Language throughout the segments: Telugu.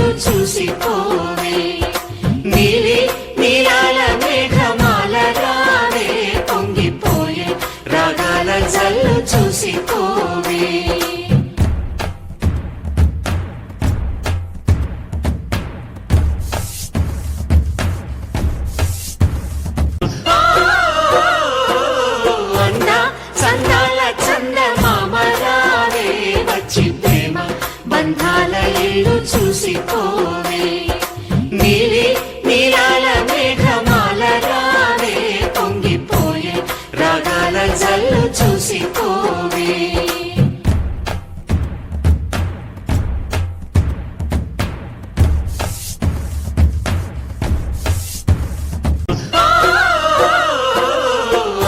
మీరు చూసిపోవే జల్లు చూసిపోవే.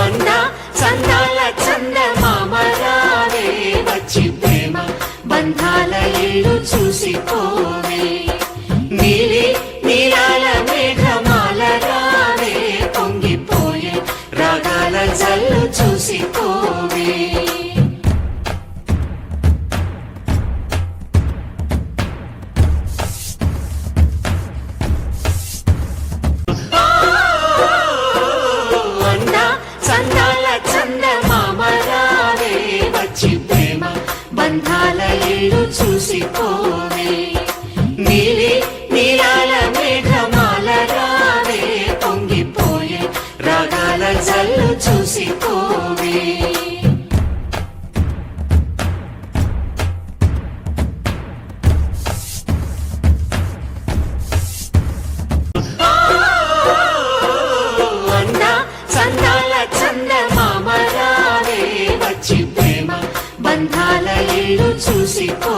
అన్న చందాల చంద మామరావే వచ్చి ప్రేమ బంధాల ఇల్లు చూసిపోవే. బంధాల ఇల్లు చూసిపోవే నీలి నీలాల మేఘమాల రావే. పొంగిపోయే రాగాల జల్లు చూసిపోవే చూసిపో